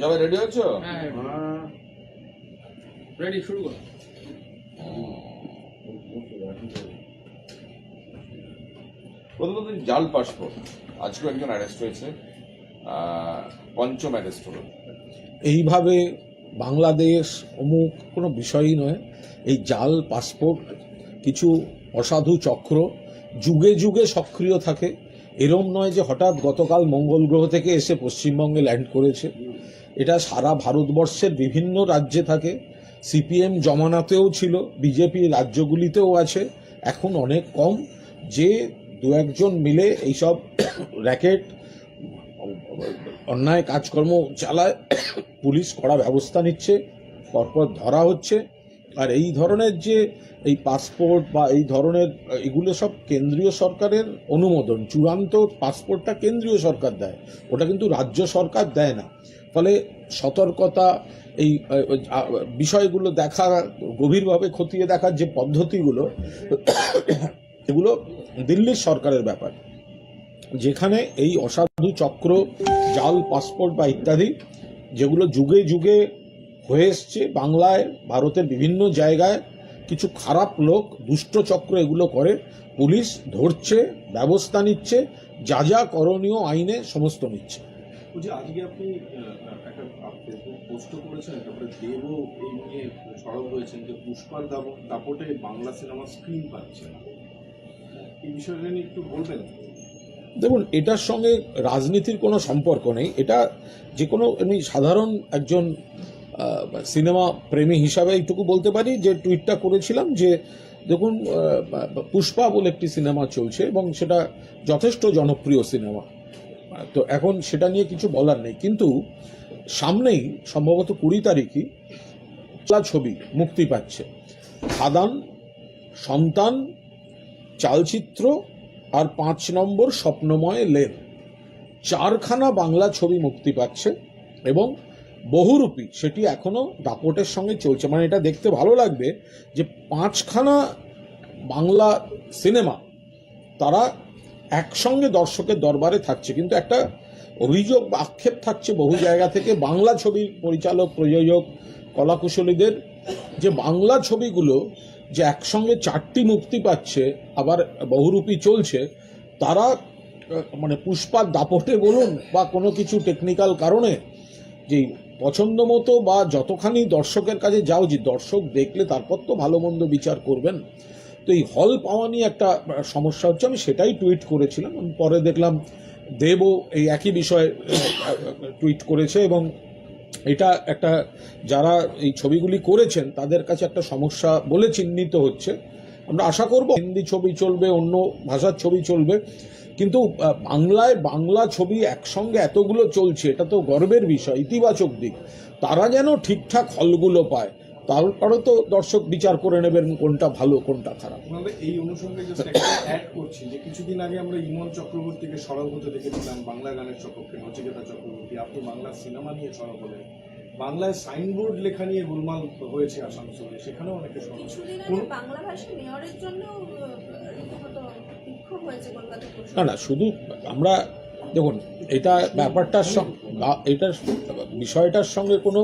সবাই রেডি হচ্ছো হ্যাঁ রেডি শুরু করো। প্রথমত জাল পাসপোর্ট আজকেও একজন অ্যারেস্ট হয়েছে। পঞ্চম অ্যারেস্ট হলো। এইভাবে বাংলাদেশ অমুক কোনো বিষয়ই নয়। এই জাল পাসপোর্ট কিছু অসাধু চক্র যুগে যুগে সক্রিয় থাকে। এরম নয় যে হঠাৎ গতকাল মঙ্গল গ্রহ থেকে এসে পশ্চিমবঙ্গে ল্যান্ড করেছে। এটা সারা ভারতবর্ষের বিভিন্ন রাজ্যে থাকে। সিপিএম জমানাতেও ছিল, বিজেপি রাজ্যগুলিতেও আছে, এখন অনেক কম। যে দু একজন মিলে এইসব র্যাকেট, অন্যায় কাজকর্ম চালায়, পুলিশ কড়া ব্যবস্থা নিচ্ছে, পরপর ধরা হচ্ছে। আর এই ধরনের যে এই পাসপোর্ট বা এই ধরনের, এগুলো সব কেন্দ্রীয় সরকারের অনুমোদন, চূড়ান্ত পাসপোর্টটা কেন্দ্রীয় সরকার দেয়। ওটা কিন্তু রাজ্য সরকার দেয় না। ফলে সতর্কতা, এই বিষয়গুলো দেখা, গভীরভাবে খতিয়ে দেখার যে পদ্ধতিগুলো, এগুলো দিল্লির সরকারের ব্যাপার। যেখানে এই অসাধু চক্র, জাল পাসপোর্ট বা ইত্যাদি, যেগুলো যুগে যুগে হয়ে এসছে। বাংলায় ভারতের বিভিন্ন জায়গায় কিছু খারাপ লোক দুষ্ট চক্র এগুলো করে। পুলিশ ধরছে ব্যবস্থা নিচ্ছে যা যা করণীয় আইনে সমস্ত নিচ্ছে। বলছি আজকে আপনি একটা ফেসবুক পোস্ট করেছেন তারপরে দেবও এই নিয়ে সরব হয়েছেন যে পুষ্পার দাপটে বাংলা সিনেমা স্ক্রিন পাচ্ছে না। এই বিষয়টা নিয়ে একটু বলবেন? দেখুন এটার সঙ্গে রাজনীতির কোনো সম্পর্ক নেই। এটা যে কোনো এমনি সাধারণ একজন সিনেমা প্রেমী হিসাবে এইটুকু বলতে পারি যে টুইটটা করেছিলাম যে, দেখুন পুষ্পা বলে একটি সিনেমা চলছে এবং সেটা যথেষ্ট জনপ্রিয় সিনেমা। তো এখন সেটা নিয়ে কিছু বলার নেই। কিন্তু সামনেই, সম্ভবত কুড়ি তারিখই ছবি মুক্তি পাচ্ছে। খাদান সন্তান, চালচিত্র আর পাঁচ নম্বর স্বপ্নময় লেন। চারখানা বাংলা ছবি মুক্তি পাচ্ছে এবং বহুরূপী, সেটি এখনও দাপটের সঙ্গে চলছে। মানে এটা দেখতে ভালো লাগবে যে পাঁচখানা বাংলা সিনেমা তারা একসঙ্গে দর্শকের দরবারে থাকছে। কিন্তু একটা অভিযোগ আক্ষেপ থাকছে বহু জায়গা থেকে, বাংলা ছবির পরিচালক, প্রযোজক, কলাকুশলীদের, যে বাংলা ছবিগুলো যে একসঙ্গে চারটি মুক্তি পাচ্ছে, আবার বহুরূপী চলছে, তারা মানে পুষ্পার দাপটে বলুন বা কোনো কিছু টেকনিক্যাল কারণে যে পছন্দ মতো বা যতখানি দর্শকের কাছে যাও, যে দর্শক দেখলে তারপর তো ভালো মন্দ বিচার করবেন। তো এই হল পাওয়া নিয়ে একটা সমস্যা হচ্ছে। আমি সেটাই টুইট করেছিলাম। পরে দেখলাম দেবও এই একই বিষয়ে টুইট করেছে এবং এটা একটা, যারা এই ছবিগুলি করেছেন, তাদের কাছে একটা সমস্যা বলে চিহ্নিত হচ্ছে। আমরা আশা করব হিন্দি ছবি চলবে, অন্য ভাষার ছবি চলবে। কিন্তু বাংলায় বাংলা ছবি একসঙ্গে এতগুলো চলছে এটা তো গর্বের বিষয় ইতিবাচক দিক। তারা যেন ঠিকঠাক হলগুলো পায় তারপরে তো দর্শক বিচার করে নেবেন কোনটা ভালো কোনটা খারাপ। এই অনুষঙ্গে অ্যাড করছি যে কিছুদিন আগে আমরা ইমন চক্রবর্তীকে সরব হতে দেখেছিলাম বাংলা গানের চক্রকে নচিকেতা চক্রবর্তী। আপনি বাংলা সিনেমা নিয়ে সরব হলেন বাংলায় সাইনবোর্ড লেখা নিয়ে গোলমাল হয়েছে আসানসোলে সেখানেও অনেকে সরব। বাংলা ভাষী মেয়রের জন্য না না, শুধু আমরা, দেখুন, এটা ব্যাপারটার সঙ্গে এটার বিষয়টার সঙ্গে কোনো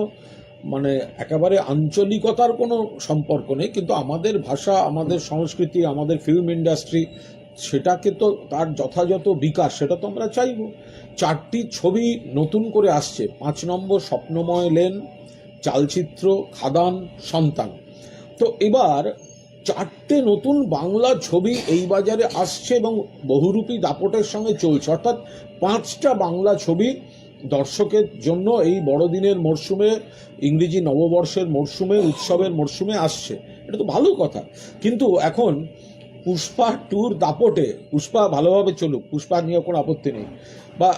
মানে একেবারে আঞ্চলিকতার কোনো সম্পর্ক নেই, কিন্তু আমাদের ভাষা, আমাদের সংস্কৃতি, আমাদের ফিল্ম ইন্ডাস্ট্রি সেটাকে তো তার যথাযথ বিকাশ, সেটা তো আমরা চাইব। চারটি ছবি নতুন করে আসছে, পাঁচ নম্বর স্বপ্নময় লেন, চালচিত্র, খাদান, সন্তান। তো এবার চারটে নতুন বাংলা ছবি এই বাজারে আসছে এবং বহুরূপী দাপটের সঙ্গে চলছে। অর্থাৎ পাঁচটা বাংলা ছবি দর্শকের জন্য এই বড়দিনের মরশুমে, ইংরেজি নববর্ষের মরশুমে, উৎসবের মরশুমে আসছে। এটা তো ভালো কথা। কিন্তু এখন পুষ্পা ট্যুর দাপটে, পুষ্পা ভালোভাবে চলুক পুষ্পা নিয়ে কোনো আপত্তি নেই। বা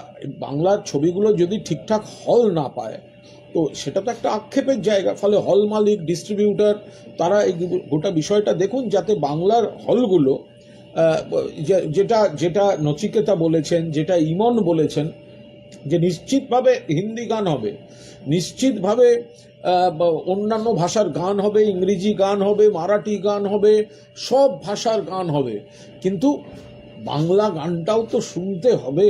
বাংলার ছবিগুলো যদি ঠিকঠাক হল না পায় তো সেটা তো একটা আক্ষেপের জায়গা। ফলে হল মালিক ডিস্ট্রিবিউটার তারা এই গোটা বিষয়টা দেখুন যাতে বাংলার হলগুলো যেটা যেটা নচিকেতা বলেছেন, যেটা ইমন বলেছেন, যে নিশ্চিতভাবে হিন্দি গান হবে, নিশ্চিতভাবে অন্যান্য ভাষার গান হবে, ইংরেজি গান হবে, মারাঠি গান হবে, সব ভাষার গান হবে। কিন্তু বাংলা গানটাও তো শুনতে হবে।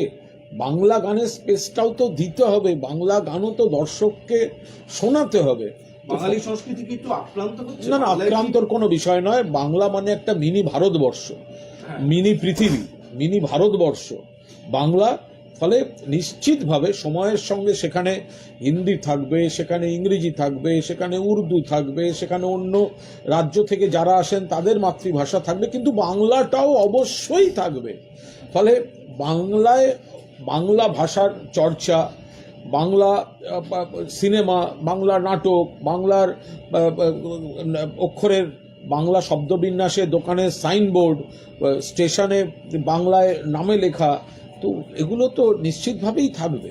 বাংলা গানের স্পেসটাও তো দিতে হবে বাংলা গানও তো দর্শককে শোনাতে হবে। বাঙালি সংস্কৃতি কি একটু আক্রান্ত হচ্ছে? না না আক্রান্তর কোনো বিষয় নয় বাংলা মানে একটা মিনি ভারতবর্ষ হ্যাঁ। মিনি পৃথিবী মিনি ভারতবর্ষ। বাংলা ফলে নিশ্চিতভাবে সময়ের সঙ্গে সেখানে হিন্দি থাকবে সেখানে ইংরেজি থাকবে সেখানে উর্দু থাকবে সেখানে অন্য রাজ্য থেকে যারা আসেন তাদের মাতৃভাষা থাকবে কিন্তু বাংলাটাও অবশ্যই থাকবে। ফলে বাংলায় বাংলা ভাষার চর্চা বাংলা সিনেমা বাংলা নাটক বাংলার অক্ষরের বাংলা শব্দবিন্যাসে দোকানের সাইনবোর্ড স্টেশনে বাংলায় নামে লেখা তো এগুলো তো নিশ্চিতভাবেই থাকবে।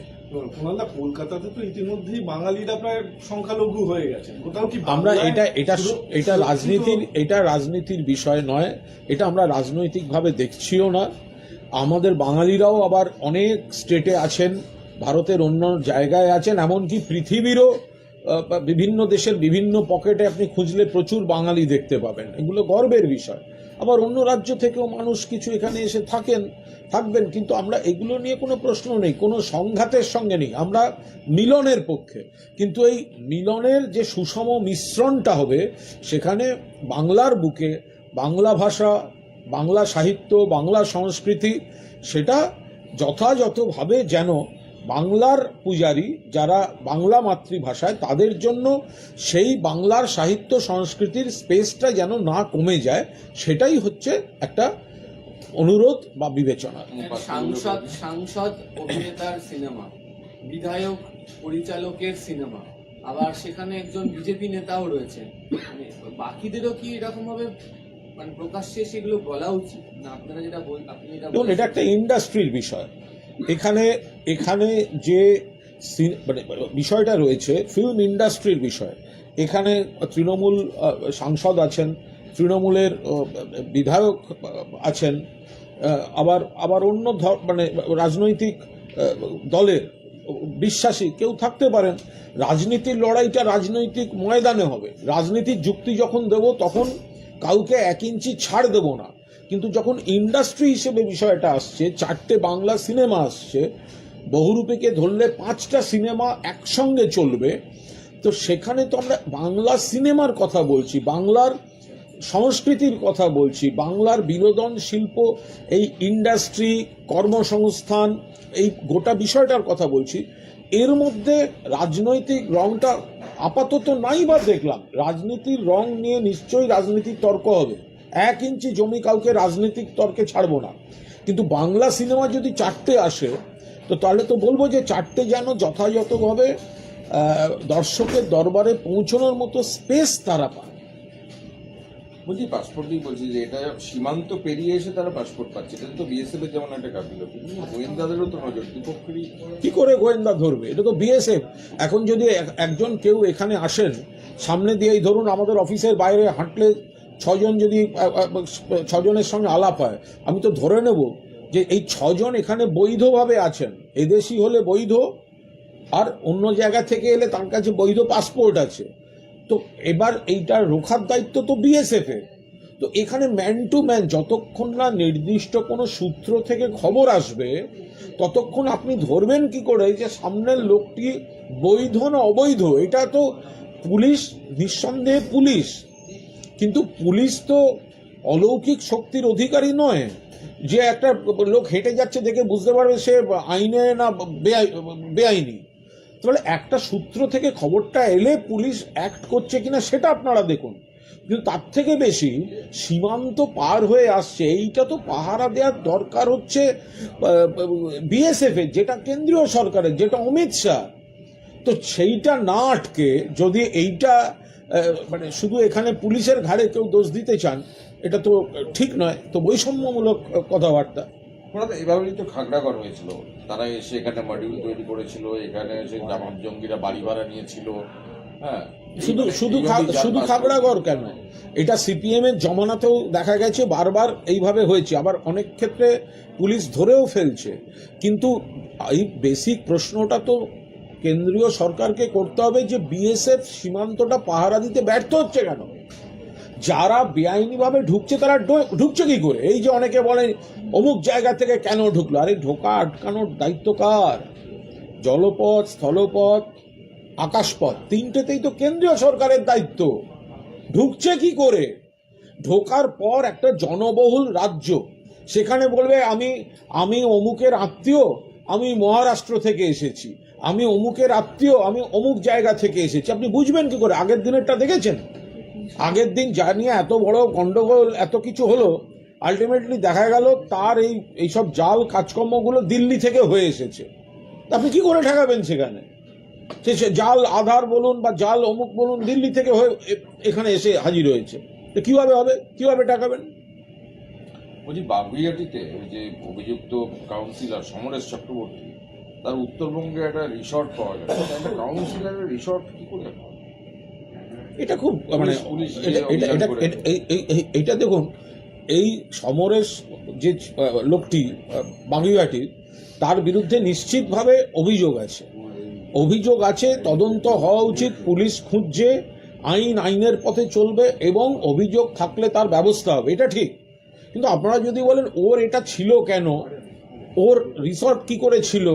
কলকাতাতে তো ইতিমধ্যেই বাঙালিরা প্রায় সংখ্যালঘু হয়ে গেছে কোথাও কি আমরা এটা এটা এটা রাজনীতির এটা রাজনীতির বিষয় নয় এটা আমরা রাজনৈতিকভাবে দেখছিও না। আমাদের বাঙালিরাও আবার অনেক স্টেটে আছেন, ভারতের অন্য জায়গায় আছেন, এমনকি পৃথিবীরও বিভিন্ন দেশের বিভিন্ন পকেটে আপনি খুঁজলে প্রচুর বাঙালি দেখতে পাবেন। এগুলো গর্বের বিষয়। আবার অন্য রাজ্য থেকেও মানুষ কিছু এখানে এসে থাকেন, থাকবেন, কিন্তু আমরা এগুলো নিয়ে কোনো প্রশ্ন নেই, কোনো সংঘাতের সঙ্গে নেই, আমরা মিলনের পক্ষে। কিন্তু এই মিলনের যে সুষম মিশ্রণটা হবে, সেখানে বাংলার বুকে বাংলা ভাষা বাংলা সাহিত্য, বাংলা সংস্কৃতি, সেটা যথাযথভাবে যেন বাংলার পূজারী যারা বাংলা মাতৃভাষায়, তাদের জন্য সেই বাংলার সাহিত্য সংস্কৃতির স্পেসটা যেন না কমে যায়, সেটাই হচ্ছে একটা অনুরোধ বা বিবেচনা। সাংসদ সাংসদ, অভিনেতার সিনেমা, বিধায়ক, পরিচালকের সিনেমা, আবার সেখানে একজন বিজেপি নেতাও রয়েছে। মানে বাকিদেরও কি এরকম ভাবে মানে প্রকাশ্যে সেগুলো বলা উচিত না। আপনারা যেটা বল আপনি যেটা এটা একটা ইন্ডাস্ট্রির বিষয়। এখানে এখানে যে মানে বিষয়টা রয়েছে ফিল্ম ইন্ডাস্ট্রির বিষয়। এখানে তৃণমূল সাংসদ আছেন তৃণমূলের বিধায়ক আছেন আবার আবার অন্য মানে রাজনৈতিক দলের বিশ্বাসী কেউ থাকতে পারেন। রাজনীতির লড়াইটা রাজনৈতিক ময়দানে হবে। রাজনীতির যুক্তি যখন দেব তখন কাউকে এক ইঞ্চি ছাড় দেবো না। কিন্তু যখন ইন্ডাস্ট্রি হিসেবে বিষয়টা আসছে, চারটে বাংলা সিনেমা আসছে, বহুরূপীকে ধরলে পাঁচটা সিনেমা একসঙ্গে চলবে, তো সেখানে তো আমরা বাংলা সিনেমার কথা বলছি, বাংলার সংস্কৃতির কথা বলছি, বাংলার বিনোদন শিল্প, এই ইন্ডাস্ট্রি, কর্মসংস্থান, এই গোটা বিষয়টার কথা বলছি। এর মধ্যে রাজনৈতিক রংটা আপাতত নাই বা দেখলাম। রাজনীতির রং নিয়ে নিশ্চয়ই রাজনীতির তর্ক হবে। এক ইঞ্চি জমি কাউকে রাজনৈতিক তর্কে ছাড়বো না। কিন্তু বাংলা সিনেমা যদি চারটে আসে, তো তাহলে তো বলব যে চারটে যেন যথাযথভাবে দর্শকের দরবারে পৌঁছানোর মতো স্পেস তারা পায়। বলছি পাসপোর্ট দিয়ে বলছি যে এটা সীমান্ত পেরিয়ে এসে তারা পাসপোর্ট পাচ্ছে। এটা তো বিএসএফ এর যেমন একটা গাফিলতি গোয়েন্দাদেরও তো নজর দুপক্ষেরই কি করে গোয়েন্দা ধরবে? এটা তো বিএসএফ এখন যদি এক- একজন কেউ এখানে আসেন, সামনে দিয়েই ধরুন আমাদের অফিসের বাইরে হাঁটলে ছজন যদি ছজনের সঙ্গে আলাপ হয়, আমি তো ধরে নেব যে এই ছজন এখানে বৈধভাবে আছেন। এদেশি হলে বৈধ, আর অন্য জায়গা থেকে এলে তার কাছে বৈধ পাসপোর্ট আছে। তো এবার এইটার রোখার দায়িত্ব তো বিএসএফ এর। তো এখানে ম্যান টু ম্যান যতক্ষণ না নির্দিষ্ট কোনো সূত্র থেকে খবর আসবে, ততক্ষণ আপনি ধরবেন কি করে? যে সামনের লোকটি বৈধ না অবৈধ, এটা তো পুলিশ, নিঃসন্দেহে পুলিশ। কিন্তু পুলিশ তো অলৌকিক শক্তির অধিকারী নয়। যে একটা লোক হেঁটে যাচ্ছে দেখে বুঝতে পারবে সে আইনে না বেআই- বেআইনি। তাহলে একটা সূত্র থেকে খবরটা এলে পুলিশ অ্যাক্ট করছে কিনা সেটা আপনারা দেখুন। কিন্তু তার থেকে বেশি সীমান্ত পার হয়ে আসছে এইটা তো পাহারা দেওয়ার দরকার হচ্ছে বিএসএফ এর যেটা কেন্দ্রীয় সরকারের যেটা অমিত শাহ। তো সেইটা না আটকে যদি এইটা মানে শুধু এখানে পুলিশের ঘাড়ে কেউ দোষ দিতে চান এটা তো ঠিক নয়। তো বৈষম্যমূলক আহ, কথাবার্তা ওনারা এভাবেই তো খাগড়াগড় হয়েছিল। তারা এসে এখানে মডিউল তৈরি করেছিল এখানে এসে জামাত জঙ্গিরা বাড়ি ভাড়া নিয়েছিল হ্যাঁ। শুধু শুধু শুধু খাগড়াগড় কেন? এটা সিপিএম এর জমানাতেও দেখা গেছে বারবার এইভাবে হয়েছে। আবার অনেক ক্ষেত্রে পুলিশ ধরেও ফেলছে। কিন্তু এই বেসিক প্রশ্নটা তো কেন্দ্রীয় সরকারকে করতে হবে যে বিএসএফ সীমান্তটা পাহারা দিতে ব্যর্থ হচ্ছে কেন? যারা বেআইনিভাবে ঢুকছে তারা ঢুকছে কি করে? এই যে অনেকে বলেন, অমুক জায়গা থেকে কেন ঢুকলো? আরে ঢোকা আটকানোর দায়িত্ব কার? জলপথ, স্থলপথ, আকাশপথ, তিনটেতেই তো কেন্দ্রীয় সরকারের দায়িত্ব। ঢুকছে কি করে? ঢোকার পর একটা জনবহুল রাজ্য, সেখানে বলবে, আমি আমি অমুকের আত্মীয়, আমি মহারাষ্ট্র থেকে এসেছি। আমি অমুকের আত্মীয়, আমি অমুক জায়গা থেকে এসেছি। আপনি বুঝবেন কি করে? আগের দিনেরটা দেখেছেন? আগের দিন যা নিয়ে এত বড় গন্ডগোল, এত কিছু হলো আলটিমেটলি দেখা গেল তার এই, এইসব জাল কাজকর্মগুলো দিল্লি থেকে হয়ে এসেছে। আপনি কি করে ঠেকাবেন সেখানে? সে জাল আধার বলুন বা জাল অমুক বলুন দিল্লি থেকে হয়ে এখানে এসে হাজির হয়েছে। তো কীভাবে হবে? কীভাবে ঠেকাবেন? বলছি বাগুইয়াটিতে যে অভিযুক্ত কাউন্সিলর সমরেশ চক্রবর্তী, তার উত্তরবঙ্গে একটা রিসর্ট পাওয়া একটা কাউন্সিলরের রিসর্ট কি করে? এটা খুব মানে এটা দেখুন এই সমরেশ যে লোকটি বাগুইয়াটির তার বিরুদ্ধে নিশ্চিতভাবে অভিযোগ আছে। অভিযোগ আছে তদন্ত হওয়া উচিত পুলিশ খুঁজছে আইন আইনের পথে চলবে এবং অভিযোগ থাকলে তার ব্যবস্থা হবে। এটা ঠিক। কিন্তু আপনারা যদি বলেন ওর এটা ছিল কেন? ওর রিসর্ট কি করে ছিল?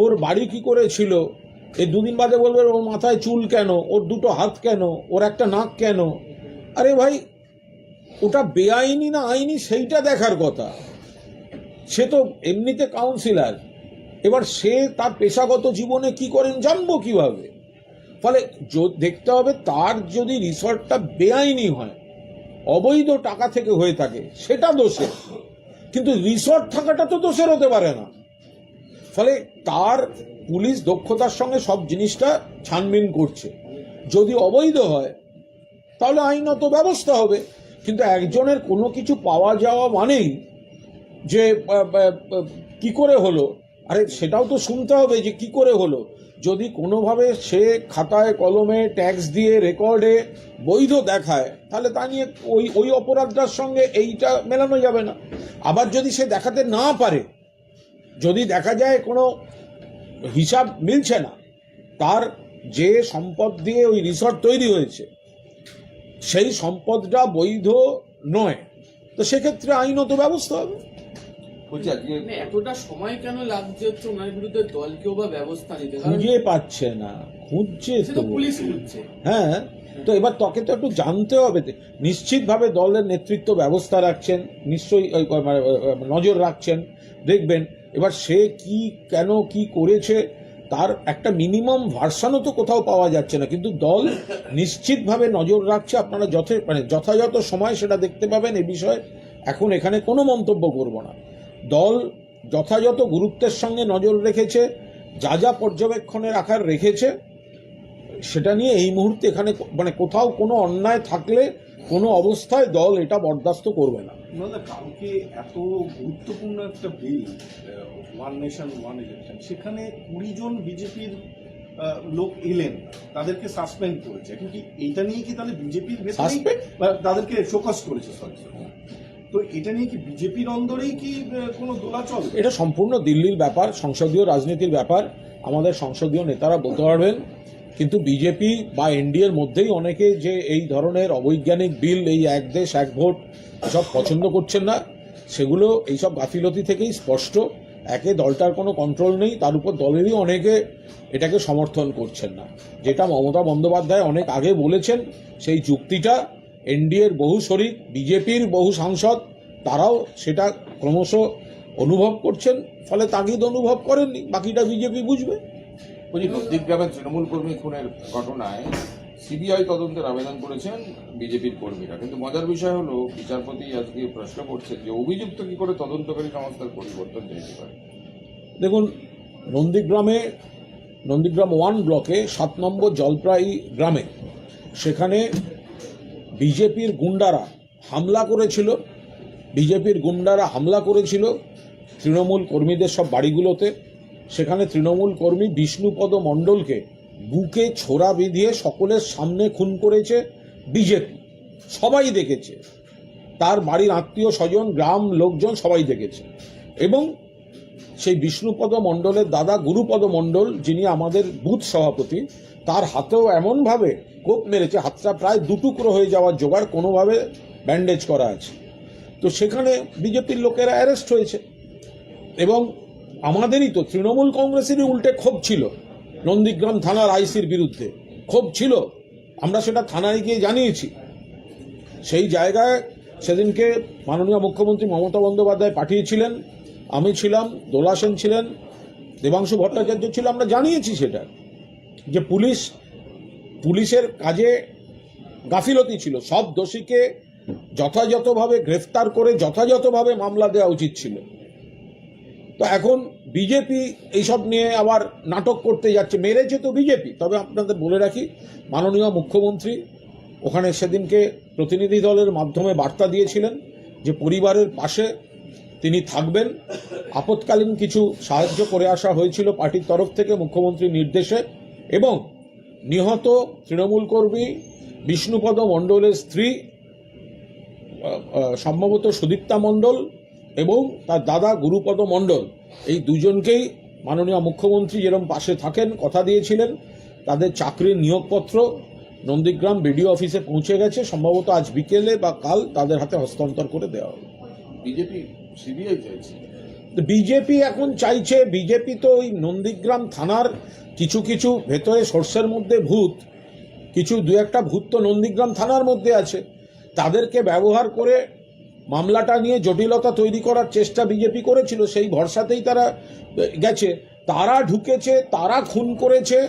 ওর বাড়ি কি করে ছিল? এই দুদিন বাদে বলবে, ওর মাথায় চুল কেন? ওর দুটো হাত কেন? ওর একটা নাক কেন? আরে ভাই, ওটা বেআইনি না আইনি সেইটা দেখার কথা। সে তো এমনিতে কাউন্সিলার এবার সে তার পেশাগত জীবনে কি করেন জানব কীভাবে? ফলে দেখতে হবে তার যদি রিসর্টটা বেআইনি হয়, অবৈধ টাকা থেকে হয়ে থাকে, সেটা দোষের। কিন্তু রিসর্ট থাকাটা তো দোষের হতে পারে না। ফলে তার পুলিশ দক্ষতার সঙ্গে সব জিনিসটা ছানবিন করছে। যদি অবৈধ হয়, তাহলে আইনত ব্যবস্থা হবে। কিন্তু একজনের কোনো কিছু পাওয়া যাওয়া মানেই যে কি করে হলো? আরে সেটাও তো শুনতে হবে যে কি করে হলো। যদি কোনোভাবে সে খাতায়, কলমে, ট্যাক্স দিয়ে, রেকর্ডে বৈধ দেখায়, তাহলে তা নিয়ে ওই ওই অপরাধটার সঙ্গে এইটা মেলানো যাবে না। আবার যদি সে দেখাতে না পারে, যদি দেখা যায় কোনো হিসাব মিলছে না। তার যে সম্পদ দিয়ে ওই রিসর্ট তৈরি হয়েছে সেই সম্পদটা বৈধ নয়। তো সেক্ষেত্রে আইনত ব্যবস্থা হবে। মানে এতটা সময় কেন লাগছে হচ্ছে ওনার বিরুদ্ধে দল কেউ বা ব্যবস্থা নিতে? খুঁজে পাচ্ছে না খুঁজছে তো পুলিশ খুঁজছে। হ্যাঁ তো এবার তোকে তো একটু জানতে হবে। নিশ্চিতভাবে দলের নেতৃত্ব ব্যবস্থা রাখছেন নিশ্চয়ই ওই, মানে, নজর রাখছেন। দেখবেন, এবার সে কি, কেন, কি করেছে, তার একটা মিনিমাম ভার্সানও তো কোথাও পাওয়া যাচ্ছে না। কিন্তু দল নিশ্চিতভাবে নজর রাখছে, আপনারা যথে মানে যথাযথ সময় সেটা দেখতে পাবেন এ বিষয়ে। এখন এখানে কোনো মন্তব্য করব না। দল যথাযথ গুরুত্বের সঙ্গে নজর রেখেছে, যা যা পর্যবেক্ষণের আকার রেখেছে, সেটা নিয়ে এই মুহূর্তে এখানে মানে কোথাও কোনো অন্যায় থাকলে কোনো অবস্থায় দল এটা বরদাস্ত করবে না। কালকে এত গুরুত্বপূর্ণ একটা bill one nation one election সেখানে কুড়ি জন বিজেপির লোক এলেন তাদেরকে সাসপেন্ড করেছে। এখন কি এটা নিয়ে কি তাহলে বিজেপির তাদেরকে শোকস করেছে সরি তো এটা নিয়ে কি বিজেপির অন্দরেই কি কোনো দোলাচল এটা সম্পূর্ণ দিল্লির ব্যাপার সংসদীয় রাজনীতির ব্যাপার। আমাদের সংসদীয় নেতারা বলতে পারবেন কিন্তু বিজেপি বা এনডিএর মধ্যেই অনেকে যে এই ধরনের অবৈজ্ঞানিক বিল, এই এক দেশ, এক ভোট সব পছন্দ করছেন না, সেগুলো এইসব গাফিলতি থেকেই স্পষ্ট। একে দলটার কোনো কন্ট্রোল নেই, তার উপর দলেরই অনেকে এটাকে সমর্থন করছেন না। যেটা মমতা বন্দ্যোপাধ্যায় অনেক আগে বলেছেন, সেই যুক্তিটা এনডিএর বহু শরিক বিজেপির বহু সাংসদ, তারাও সেটা ক্রমশ অনুভব করছেন, ফলে তাগিদ অনুভব করেননি, বাকিটা বিজেপি বুঝবে। বলছি নন্দীগ্রামের তৃণমূল কর্মী খুনের ঘটনায় সিবিআই তদন্তের আবেদন করেছেন বিজেপির কর্মীরা। কিন্তু মজার বিষয় হলো, বিচারপতি আজকে প্রশ্ন করছেন যে অভিযুক্ত কি করে তদন্তকারী সংস্থার পরিবর্তন চাইতে পারে? দেখুন, নন্দীগ্রামে, নন্দীগ্রাম ওয়ান ব্লকে সাত নম্বর জলপ্রাই গ্রামে সেখানে বিজেপির গুন্ডারা হামলা করেছিল। বিজেপির গুন্ডারা হামলা করেছিল। তৃণমূল কর্মীদের সব বাড়িগুলোতে। সেখানে তৃণমূল কর্মী বিষ্ণুপদ মণ্ডলকে বুকে ছোড়া বিধিয়ে সকলের সামনে খুন করেছে বিজেপি। সবাই দেখেছে। তার বাড়ির আত্মীয় স্বজন, গ্রাম লোকজন সবাই দেখেছে। এবং সেই বিষ্ণুপদ মণ্ডলের দাদা গুরুপদ মণ্ডল, যিনি আমাদের বুথ সভাপতি, তার হাতেও এমনভাবে কোপ মেরেছে, হাতটা প্রায় দুটুকরো হয়ে যাওয়ার জোগাড় কোনোভাবে ব্যান্ডেজ করা আছে। তো সেখানে বিজেপির লোকেরা অ্যারেস্ট হয়েছে। এবং আমাদেরই তো তৃণমূল কংগ্রেসেরই উল্টে ক্ষোভ ছিল। নন্দীগ্রাম থানার আইসির বিরুদ্ধে। ক্ষোভ ছিল। আমরা সেটা থানায় গিয়ে জানিয়েছি। সেই জায়গায় সেদিনকে মাননীয় মুখ্যমন্ত্রী মমতা বন্দ্যোপাধ্যায় পাঠিয়েছিলেন। আমি ছিলাম, দোলা সেন ছিলেন, দেবাংশু ভট্টাচার্য ছিল, আমরা জানিয়েছি সেটা। যে পুলিশ, পুলিশের কাজে গাফিলতি ছিল। সব দোষীকে যথাযথভাবে গ্রেফতার করে যথাযথভাবে মামলা দেওয়া উচিত ছিল। তো এখন বিজেপি এইসব নিয়ে আবার নাটক করতে যাচ্ছে, মেরেছে তো বিজেপি। তবে আপনাদের বলে রাখি, মাননীয় মুখ্যমন্ত্রী ওখানে সেদিনকে প্রতিনিধি দলের মাধ্যমে বার্তা দিয়েছিলেন যে পরিবারের পাশে তিনি থাকবেন। আপৎকালীন কিছু সাহায্য করে আসা হয়েছিল পার্টির তরফ থেকে মুখ্যমন্ত্রীর নির্দেশে এবং নিহত তৃণমূল কর্মী বিষ্ণুপদ মণ্ডলের স্ত্রী সম্ভবত সুদীপ্তা মণ্ডল এবং তার দাদা গুরুপদ মণ্ডল এই দুজনকেই মাননীয় মুখ্যমন্ত্রী যেরকম পাশে থাকেন কথা দিয়েছিলেন। তাদের চাকরির নিয়োগপত্র নন্দীগ্রাম বিডিও অফিসে পৌঁছে গেছে। সম্ভবত আজ বিকেলে বা কাল তাদের হাতে হস্তান্তর করে দেওয়া হবে। বিজেপি সিবিআই চাইছে? বিজেপি এখন চাইছে বিজেপি তো ওই নন্দীগ্রাম থানার কিছু কিছু ভেতরে সোর্সের মধ্যে ভূত কিছু দু একটা ভূত তো নন্দীগ্রাম থানার মধ্যে আছে। তাদেরকে ব্যবহার করে মামলাটা নিয়ে জটিলতা তৈরি করার চেষ্টা বিজেপি করেছিল, সেই ভরসাতেই তারা গেছে। তারা ঢুকেছে, তারা খুন করেছে,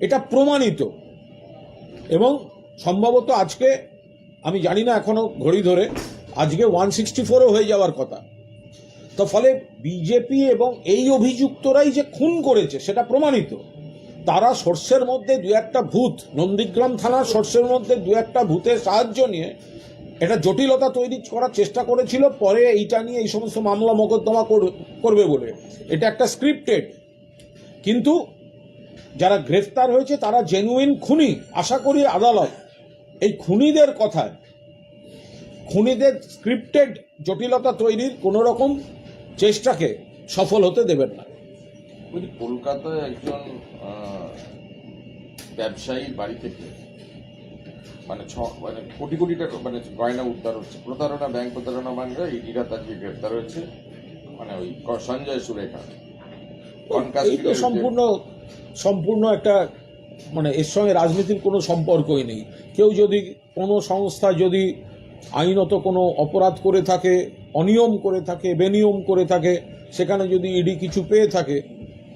এটা প্রমাণিত। এবং সম্ভবত আজকে, আমি জানি না এখনও ঘড়ি ধরে, আজকে ওয়ান সিক্সটি ফোরও হয়ে যাওয়ার কথা। তো ফলে বিজেপি এবং এই অভিযুক্তরাই যে খুন করেছে, সেটা প্রমাণিত। তারা সোর্সের মধ্যে দু একটা ভূত, নন্দীগ্রাম থানার সোর্সের মধ্যে দু একটা ভূতের সাহায্য নিয়ে এটা জটিলতা তৈরি করার চেষ্টা করেছিল পরে এইটা নিয়ে এই সমস্ত মামলা মোকদ্দমা কর- করবে বলে। এটা একটা স্ক্রিপ্টেড কিন্তু যারা গ্রেফতার হয়েছে তারা জেনুইন খুনি আশা করি আদালত। এই খুনিদের কথায় খুনিদের স্ক্রিপ্টেড জটিলতা তৈরির কোনো রকম চেষ্টাকে সফল হতে দেবেন না। কলকাতায় একজন আহ, ব্যবসায়ীর বাড়ি থেকে মানে ছ মানে কোটি কোটি টাকা মানে গয়না উদ্ধার হচ্ছে। প্রতারণা ব্যাংক প্রতারণা মামলা ইডিরা তাকে গ্রেপ্তার হয়েছে। মানে ওই সঞ্জয় সুরেখা। সম্পূর্ণ সম্পূর্ণ একটা মানে এর সঙ্গে রাজনীতির কোনো সম্পর্কই নেই। কেউ যদি কোনো সংস্থা যদি আইনত কোনো অপরাধ করে থাকে অনিয়ম করে থাকে বেনিয়ম করে থাকে সেখানে যদি ইডি কিছু পেয়ে থাকে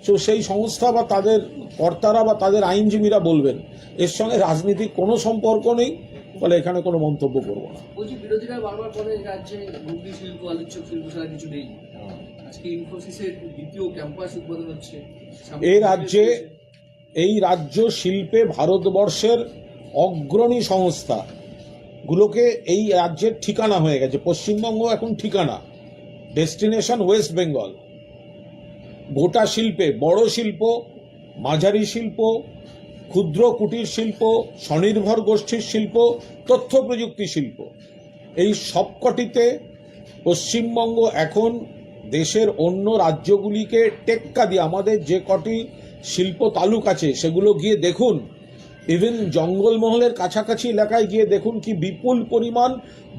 তো সেই সংস্থা বা তাদের কর্তারা বা তাদের আইনজীবীরা বলবেন এর সঙ্গে রাজনীতির কোনো সম্পর্ক নেই ফলে এখানে কোনো মন্তব্য করব না। বিরোধীরা বারবার বলে রাজ্যে হুগলি শিল্প আলোচ্য শিল্প ছাড়া কিছু নেই। আজকে ইনফোসিসের দ্বিতীয় ক্যাম্পাস উদ্বোধন হচ্ছে। এই রাজ্যে এই রাজ্য শিল্পে ভারতবর্ষের অগ্রণী সংস্থা গুলোকে এই রাজ্যের ঠিকানা হয়ে গেছে। পশ্চিমবঙ্গ এখন ঠিকানা। ডেস্টিনেশন ওয়েস্ট বেঙ্গল গোটা শিল্পে, বড় শিল্প, মাঝারি শিল্প, ক্ষুদ্র কুটির শিল্প, স্বনির্ভর গোষ্ঠীর শিল্প, তথ্য প্রযুক্তি শিল্প। এই সবকটিতে পশ্চিমবঙ্গ এখন দেশের অন্য রাজ্যগুলিকে টেক্কা দিয়ে, আমাদের যে কটি শিল্প তালুক আছে, সেগুলো গিয়ে দেখুন। ইভেন জঙ্গলমহলের কাছাকাছি এলাকায় গিয়ে দেখুন কি বিপুল পরিমাণ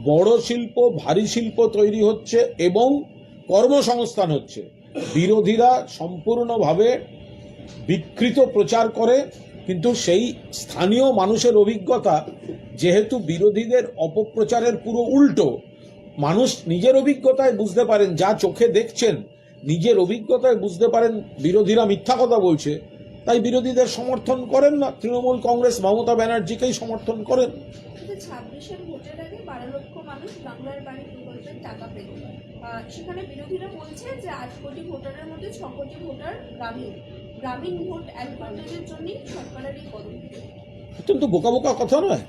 বড় শিল্প, ভারী শিল্প তৈরি হচ্ছে এবং কর্মসংস্থান হচ্ছে। বিরোধীরা সম্পূর্ণভাবে বিকৃত প্রচার করে, কিন্তু সেই স্থানীয় মানুষের অভিজ্ঞতা, যেহেতু বিরোধীদের অপপ্রচারের পুরো উল্টো, মানুষ নিজের অভিজ্ঞতায় বুঝতে পারেন, যা চোখে দেখছেন, নিজের অভিজ্ঞতায় বুঝতে পারেন বিরোধীরা মিথ্যা কথা বলছে। তাই বিরোধীদের সমর্থন করেন না, তৃণমূল কংগ্রেস মমতা ব্যানার্জিকেই সমর্থন করেন। ছাব্বিশের ভোটের আগে বারো লক্ষ মানুষ বাংলার বাড়ি প্রকল্পের টাকা সেখানে বিরোধীরা বলছে যে আট কোটি ভোটারের মধ্যে ছ কোটি ভোটার গ্রামীণ। গ্রামীণ ভোট অ্যাডভান্টেজের জন্যই সরকারের এই পদক্ষেপ। অত্যন্ত বোকা বোকা কথা নয়?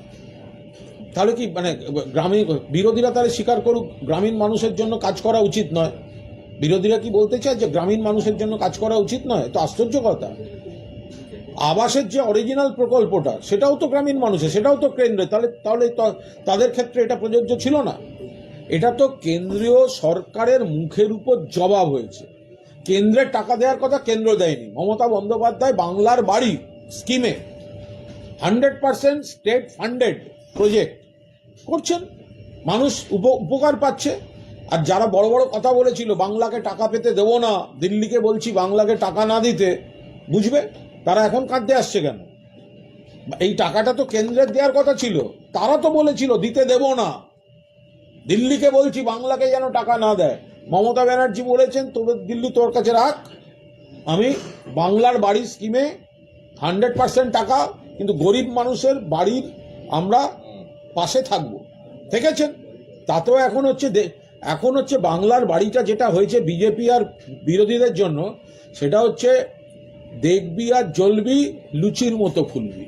তাহলে কি মানে গ্রামীণ, বিরোধীরা তাহলে স্বীকার করুক গ্রামীণ মানুষের জন্য কাজ করা উচিত নয়? বিরোধীরা কি বলতে চায় যে গ্রামীণ মানুষের জন্য কাজ করা উচিত নয়? তো আশ্চর্য কথা। আবাসের যে অরিজিনাল প্রকল্পটা, সেটাও তো গ্রামীণ মানুষের, সেটাও তো কেন্দ্রে তাহলে তাহলে তাদের ক্ষেত্রে এটা প্রযোজ্য ছিল না? এটা তো কেন্দ্রীয় সরকারের মুখের উপর জবাব হয়েছে। কেন্দ্রের টাকা দেওয়ার কথা কেন্দ্র দেয়নি। মমতা বন্দ্যোপাধ্যায় বাংলার বাড়ি স্কিমে hundred percent state funded project করছেন। মানুষ উপ- উপকার পাচ্ছে। আর যারা বড় বড় কথা বলেছিল, বাংলাকে টাকা পেতে দেবো না, দিল্লিকে বলছি বাংলাকে টাকা না দিতে, বুঝবে? তারা এখন কাঁদতে আসছে কেন? এই টাকাটা তো কেন্দ্রের দেওয়ার কথা ছিল। তারা তো বলেছিল, দিতে দেব না। দিল্লিকে বলছি, বাংলাকে যেন টাকা না দেয়। মমতা ব্যানার্জি বলেছেন, তোদের দিল্লি তোর কাছে রাখ। আমি বাংলার বাড়ি স্কিমে হান্ড্রেড পার্সেন্ট টাকা, কিন্তু গরিব মানুষের বাড়ির আমরা পাশে থাকব। দেখেছেন তাতেও এখন হচ্ছে এখন হচ্ছে বাংলার বাড়িটা যেটা হয়েছে বিজেপি আর বিরোধীদের জন্য, সেটা হচ্ছে দেখবি আর জ্বলবি লুচির মতো ফুলবি।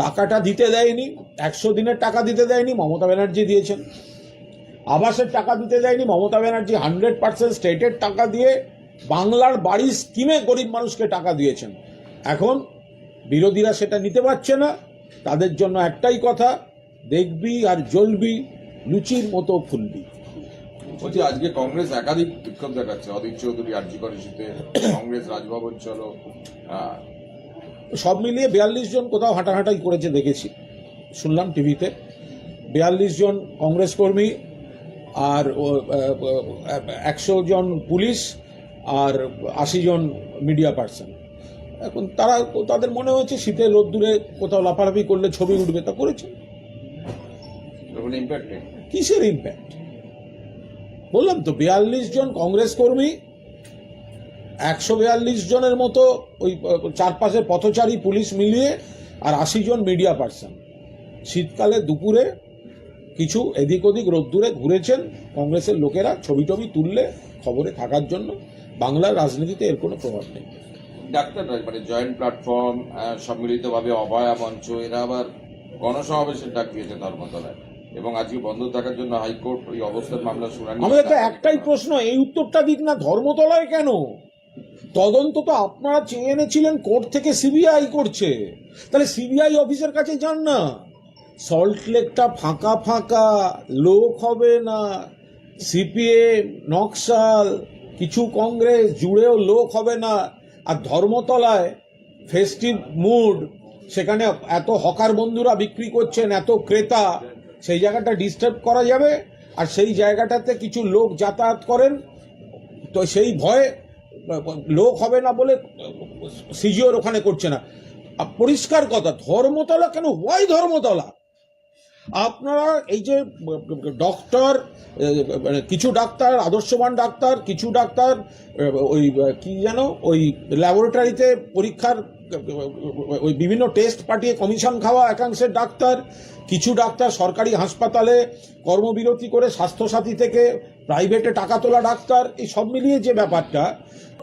টাকাটা দিতে দেয়নি, একশো দিনের টাকা দিতে দেয়নি, মমতা ব্যানার্জি দিয়েছেন। আবাসের টাকা দিতে যায়নি। মমতা ব্যানার্জি হান্ড্রেড পার্সেন্ট স্টেটের টাকা দিয়ে বাংলার বাড়ির স্কিমে গরিব মানুষকে টাকা দিয়েছেন। এখন বিরোধীরা সেটা নিতে পারছে না। তাদের জন্য একটাই কথা দেখবি আর জ্বলবি লুচির মতো ফুলবি বলছি আজকে কংগ্রেস একাধিক বিক্ষোভ দেখাচ্ছে। অদিত চৌধুরী আরজিকর ইস্যুতে কংগ্রেস রাজভবন চলো সব মিলিয়ে বিয়াল্লিশ জন কোথাও হাঁটাহাঁটাই করেছে দেখেছি। শুনলাম টিভিতে। বিয়াল্লিশ জন কংগ্রেস কর্মী আর একশো জন পুলিশ আর আশি জন মিডিয়া পার্সন। এখন তারা তাদের মনে হয়েছে শীতে রোদ্দুরে কোথাও লাফালাফি করলে ছবি উঠবে তা করেছে। কিসের ইম্প্যাক্ট বললাম তো বিয়াল্লিশ জন কংগ্রেস কর্মী একশো বিয়াল্লিশ জনের মতো ওই আহ, চারপাশে পথচারী পুলিশ মিলিয়ে আর আশি জন মিডিয়া পার্সন। শীতকালে দুপুরে কিছু এদিক ওদিক রোদ্দুরে ঘুরেছেন কংগ্রেসের লোকেরা ছবি টবি তুললে খবরে থাকার জন্য। বাংলার রাজনীতিতে এর কোনো প্রভাব নেই। ডাক্তাররা মানে জয়েন্ট প্ল্যাটফর্ম সম্মিলিতভাবে অভয়া মঞ্চ এরা আবার গণসমাবেশের ডাক দিয়েছে ধর্মতলায়। এবং আজকে বন্ধ থাকার জন্য হাইকোর্ট ওই অবস্থার মামলা শুনানি আমাদের তো একটাই প্রশ্ন এই উত্তরটা দিক না ধর্মতলায় কেন? তদন্ত তো আপনারা চেয়ে এনেছিলেন কোর্ট থেকে সিবিআই করছে। তাহলে সিবিআই অফিসের কাছে যান না। সল্ট লেকটা ফাঁকা ফাঁকা, লোক হবে না সিপিএম নকশাল, কিছু কংগ্রেস জুড়েও লোক হবে না, আর ধর্মতলায় ফেস্টিভ মুড সেখানে এত হকার বন্ধুরা বিক্রি করছেন, এত ক্রেতা, সেই জায়গাটা ডিস্টার্ব করা যাবে, আর সেই জায়গাটাতে কিছু লোক যাতায়াত করেন, তো সেই ভয়ে লোক হবে না বলে সিজিওর ওখানে করছে না। পরিষ্কার কথা, ধর্মতলা কেন? ওয়াই ধর্মতলা? আপনারা এই যে ডক্টর মানে কিছু ডাক্তার, আদর্শবান ডাক্তার, কিছু ডাক্তার ওই কি যেন, ওই ল্যাবরেটরিতে পরীক্ষার, ওই বিভিন্ন টেস্ট পাঠিয়ে কমিশন খাওয়া একাংশের ডাক্তার, কিছু ডাক্তার সরকারি হাসপাতালে কর্মবিরতি করে স্বাস্থ্যসাথী থেকে প্রাইভেটে টাকা তোলা ডাক্তার, এই সব মিলিয়ে যে ব্যাপারটা,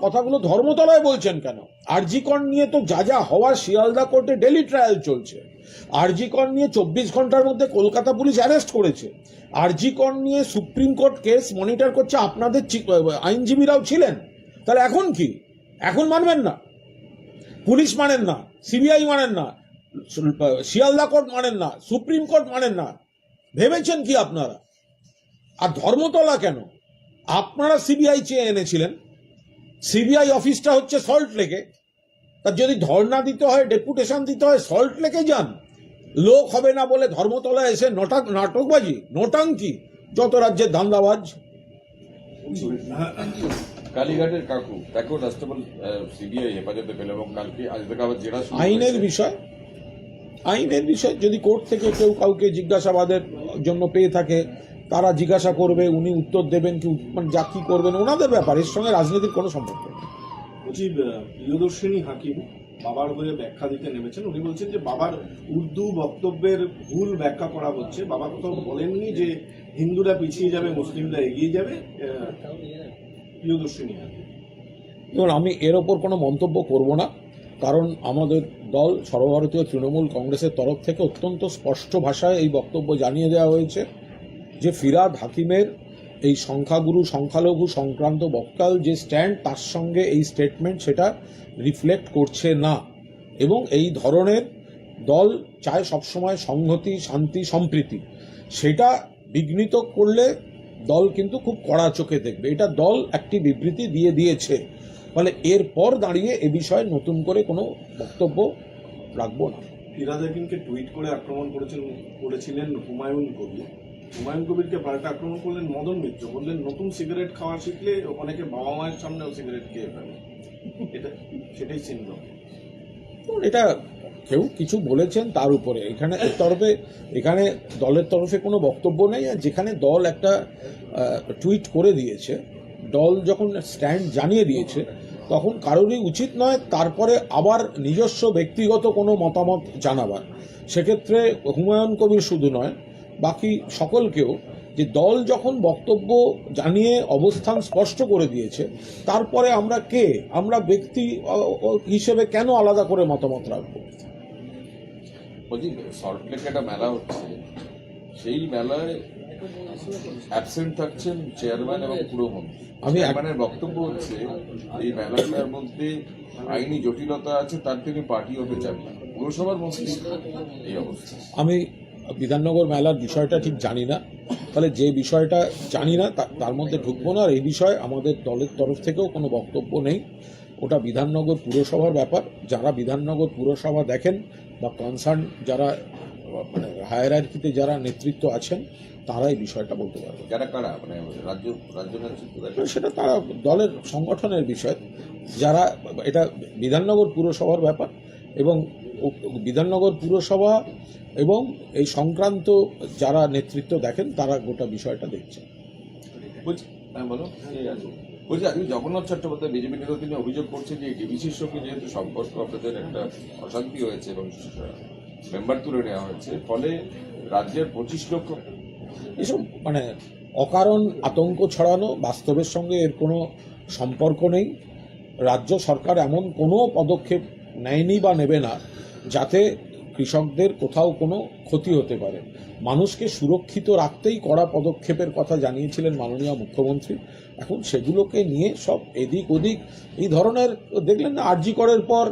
কথাগুলো ধর্মতলায় বলছেন কেন? আরজিকর নিয়ে তো যা যা হওয়ার শিয়ালদা কোর্টে ডেলি ট্রায়াল চলছে। আরজিকর নিয়ে চব্বিশ ঘণ্টার মধ্যে কলকাতা পুলিশ অ্যারেস্ট করেছে। আরজিকর নিয়ে সুপ্রিম কোর্ট কেস মনিটর করছে আপনাদের আইনজীবীরাও ছিলেন। তাহলে এখন কি? এখন মানবেন না। পুলিশ মানেন না, সিবিআই মানেন না শিয়ালদা কোর্ট মানেন না, সুপ্রিম কোর্ট মানেন না। ভেবেছেন কি আপনারা? আর ধর্মতলা কেন? আপনারা সিবিআই চেয়ে এনেছিলেন। সিবিআই অফিসটা হচ্ছে সল্ট লেকে। তার যদি ধর্না দিতে হয় ডেপুটেশন দিতে হয় সল্ট লেকে যান। লোক হবে না বলে ধর্মতলা এসে নটাক নাটকবাজি নোটাঙ্কি যত রাজ্যের ধান্দাবাজ। কালীঘাটের কাকু তাকেও রাষ্ট্রপতি সিবিআই হেফাজতে পেল এবং কালকে আজ থেকে আবার জেরা আইনের বিষয়। আইনের বিষয় যদি কোর্ট থেকে কেউ কাউকে জিজ্ঞাসাবাদের জন্য পেয়ে থাকে তারা জিজ্ঞাসা করবে উনি উত্তর দেবেন কি মানে যা কি করবেন ওনাদের ব্যাপার এর সঙ্গে রাজনীতির কোনো সম্পর্ক নেই। বলছি প্রিয়দর্শিনী হাকিম বাবার হয়ে ব্যাখ্যা দিতে নেমেছেন। উনি বলছেন যে, বাবার উর্দু বক্তব্যের ভুল ব্যাখ্যা করা হচ্ছে। বাবা কোথাও বলেননি যে, হিন্দুরা পিছিয়ে যাবে, মুসলিমরা এগিয়ে যাবে। প্রিয়দর্শিনী হাকিম। দেখুন, আমি এর ওপর কোনো মন্তব্য করব না, কারণ আমাদের দল সর্বভারতীয় তৃণমূল কংগ্রেসের তরফ থেকে অত্যন্ত স্পষ্ট ভাষায় এই বক্তব্য জানিয়ে দেওয়া হয়েছে যে, ফিরাদ হাকিমের এই সংখ্যাগুরু সংখ্যালঘু সংক্রান্ত বক্তাল যে স্ট্যান্ড তার সঙ্গে এই স্টেটমেন্ট সেটা রিফ্লেক্ট করছে না। এবং এই ধরনের দল চায় সবসময় সংহতি, শান্তি, সম্প্রীতি। সেটা বিঘ্নিত করলে দল কিন্তু খুব কড়া চোখে দেখবে। এটা দল একটি বিবৃতি দিয়ে দিয়েছে। ফলে এরপর দাঁড়িয়ে এ বিষয়ে নতুন করে কোনো বক্তব্য রাখব না। হাকিমকে টুইট করে আক্রমণ করেছিলেন হুমায়ুন কবির হুমায়ুন কবিরকে পাল্টা আক্রমণ করলেন মদন মিত্র। বললেন নতুন সিগারেট খাওয়া শিখলে অনেকে বাবা মায়ের সামনেও সিগারেট খেয়ে ফেলে। এটা সেটাই দেখুন, এটা কেউ কিছু বলেছেন তার উপরে। এখানে তরফে এখানে দলের তরফে কোনো বক্তব্য নেই আর যেখানে দল একটা টুইট করে দিয়েছে দল যখন স্ট্যান্ড জানিয়ে দিয়েছে তখন কারোরই উচিত নয় তারপরে আবার নিজস্ব ব্যক্তিগত কোনো মতামত জানাবার। সেক্ষেত্রে হুমায়ুন কবির শুধু নয় বাকি সকলকেও যে দল যখন বক্তব্য জানিয়ে অবস্থান স্পষ্ট করে দিয়েছে তারপরে আমরা কে? আমরা ব্যক্তি হিসেবে কেন আলাদা করে মতামত রাখব? বলছি সল্টলেকে একটা মেলা হচ্ছে। সেই মেলায় অ্যাবসেন্ট থাকছেন চেয়ারম্যান এবং পুরমন্ত্রী আমি এক- বক্তব্য হচ্ছে এই মেলাটার মধ্যে আইনি জটিলতা আছে তার তিনি পার্টি হতে চান না পুরসভার মধ্যে এই অবস্থা। আমি বিধাননগর মেলার বিষয়টা ঠিক জানি না। তাহলে যে বিষয়টা জানি না তার মধ্যে ঢুকবো না। আর এই বিষয়ে আমাদের দলের তরফ থেকেও কোনো বক্তব্য নেই। ওটা বিধাননগর পুরসভার ব্যাপার। যারা বিধাননগর পুরসভা দেখেন বা কনসার্ন যারা মানে হায়ারার্কিতে যারা নেতৃত্ব আছেন তারা এই বিষয়টা বলতে পারবে। যারা কারা? মানে রাজ্য রাজ্য নেতৃত্ব সেটা তারা দলের সংগঠনের বিষয়। যারা এটা বিধাননগর পুরসভার ব্যাপার এবং বিধাননগর পুরসভা এবং এই সংক্রান্ত যারা নেতৃত্ব দেখেন তারা গোটা বিষয়টা দেখছেন। বলছি হ্যাঁ বলো? বলছি আজকে জগন্নাথ চট্টোপাধ্যায় বিজেপি নেতা তিনি অভিযোগ করছেন যে ডিবিসির সঙ্গে যেহেতু সম্পর্ক আপনাদের একটা অশান্তি হয়েছে এবং মেম্বার তুলে নেওয়া হয়েছে ফলে রাজ্যের পঁচিশ লক্ষ এসব মানে অকারণ আতঙ্ক ছড়ানো বাস্তবের সঙ্গে এর কোনো সম্পর্ক নেই। রাজ্য সরকার এমন কোনো পদক্ষেপ নেয়নি বা নেবে না। যাতে কৃষকদের কোথাও কোনো ক্ষতি হতে পারে। মানুষকে সুরক্ষিত রাখতেই কড়া পদক্ষেপের কথা জানিয়েছিলেন মাননীয় মুখ্যমন্ত্রী। এখন সেগুলোকে নিয়ে সব এদিক ওদিক এই ধরনের, দেখলেন না, আরজি করের পর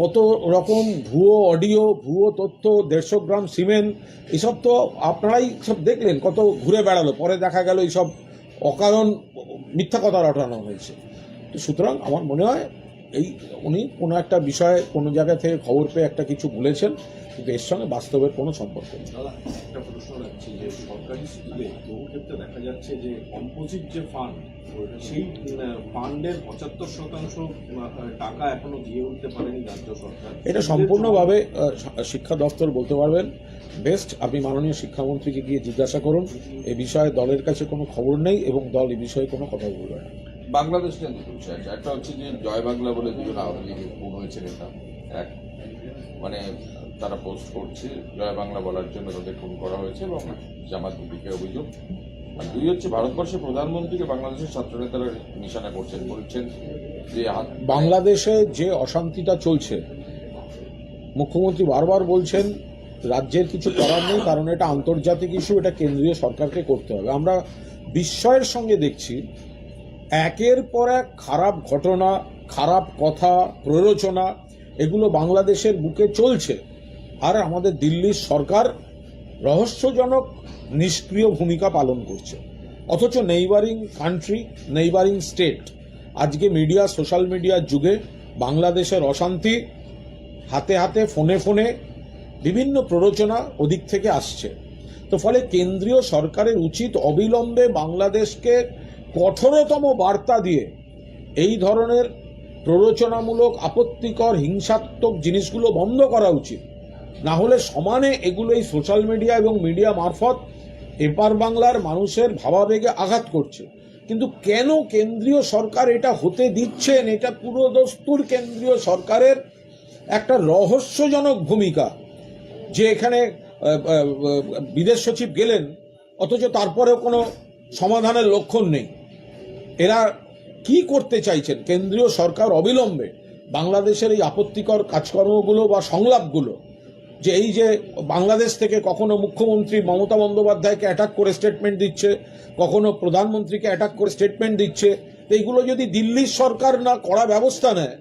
কত রকম ভুয়ো অডিও, ভুয়ো তথ্য, দেড়শো গ্রাম সিমেন্ট, এসব তো আপনারাই সব দেখলেন, কত ঘুরে বেড়ালো। পরে দেখা গেল এইসব অকারণ মিথ্যা কথা রটানো হয়েছে। তো সুতরাং আমার মনে হয় এই উনি কোনো একটা বিষয়ে কোনো জায়গা থেকে খবর পেয়ে একটা কিছু বলেছেন কিন্তু এর সঙ্গে বাস্তবের কোনো সম্পর্ক নেই। একটা প্রশ্ন রাখছি যে সরকারি স্কুলে বহু ক্ষেত্রে দেখা যাচ্ছে যে কম্পোজিট যে ফান্ড সেই ফান্ডের পঁচাত্তর শতাংশ টাকা এখনও দিয়ে উঠতে পারেনি রাজ্য সরকার। এটা সম্পূর্ণভাবে শিক্ষা দপ্তর বলতে পারবেন। বেস্ট আপনি মাননীয় শিক্ষামন্ত্রীকে গিয়ে জিজ্ঞাসা করুন। এ বিষয়ে দলের কাছে কোনো খবর নেই এবং দল এ বিষয়ে কোনো কথা বলবে না। বাংলাদেশ নিয়ে দুটো বিষয় আছে একটা হচ্ছে যে জয় বাংলা বলে দুজন আওয়ামী লীগের খুন হয়েছে নেতা এক। মানে তারা পোস্ট করছে জয় বাংলা বলার জন্য তাদের খুন করা হয়েছে এবং জামাত বিপিকে অভিযোগ। আর দুই হচ্ছে ভারতবর্ষের প্রধানমন্ত্রীকে বাংলাদেশের ছাত্রনেতারা নিশানা করছেন, বলছেন যে বাংলাদেশে যে অশান্তিটা চলছে, মুখ্যমন্ত্রী বারবার বলছেন রাজ্যের কিছু করার নেই, কারণ এটা আন্তর্জাতিক ইস্যু এটা কেন্দ্রীয় সরকারকে করতে হবে। আমরা বিস্ময়ের সঙ্গে দেখছি একের পর এক খারাপ ঘটনা, খারাপ কথা, প্ররোচনা, এগুলো বাংলাদেশের বুকে চলছে। আর আমাদের দিল্লির সরকার রহস্যজনক, নিষ্ক্রিয় ভূমিকা পালন করছে। অথচ নেইবারিং কান্ট্রি নেইবারিং স্টেট আজকে মিডিয়া সোশ্যাল মিডিয়ার যুগে বাংলাদেশের অশান্তি হাতে হাতে, ফোনে ফোনে বিভিন্ন প্ররোচনা ওদিক থেকে আসছে। তো ফলে কেন্দ্রীয় সরকারের উচিত অবিলম্বে বাংলাদেশকে কঠোরতম বার্তা দিয়ে এই ধরনের প্ররোচনামূলক, আপত্তিকর, হিংসাত্মক জিনিসগুলো বন্ধ করা উচিত। না হলে সমানে এগুলো এই সোশ্যাল মিডিয়া এবং মিডিয়া মারফত এপার বাংলার মানুষের ভাবাবেগে আঘাত করছে। কিন্তু কেন কেন্দ্রীয় সরকার এটা হতে দিচ্ছেন? এটা পুরো দস্তুর কেন্দ্রীয় সরকারের একটা রহস্যজনক ভূমিকা। যে এখানে বিদেশ সচিব গেলেন, অথচ তারপরেও কোনো সমাধানের লক্ষণ নেই। এরা কি করতে চাইছেন? কেন্দ্রীয় সরকার অবিলম্বে বাংলাদেশের এই আপত্তিকর কাজকর্মগুলো বা সংলাপগুলো, যে এই যে বাংলাদেশ থেকে কখনো মুখ্যমন্ত্রী মমতা বন্দ্যোপাধ্যায়কে অ্যাটাক করে স্টেটমেন্ট দিচ্ছে, কখনো প্রধানমন্ত্রীকে অ্যাটাক করে স্টেটমেন্ট দিচ্ছে, তো এইগুলো যদি দিল্লির সরকার না কড়া ব্যবস্থা নেয়,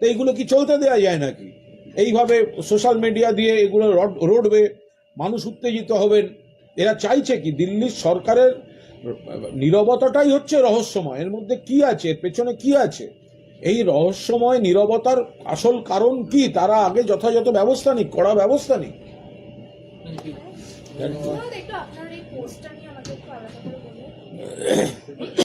তো এইগুলো কি চলতে দেওয়া যায় নাকি? এইভাবে সোশ্যাল মিডিয়া দিয়ে এগুলো রড- রোডবে মানুষ উত্তেজিত হবেন, এরা চাইছে কি দিল্লির সরকারের নীরবতাটাই হচ্ছে রহস্যময়। এর মধ্যে কি আছে? এর পেছনে কি আছে? এই রহস্যময় নিরবতার আসল কারণ কি? তারা আগে যথাযথ ব্যবস্থা নিক, কড়া ব্যবস্থা নিক।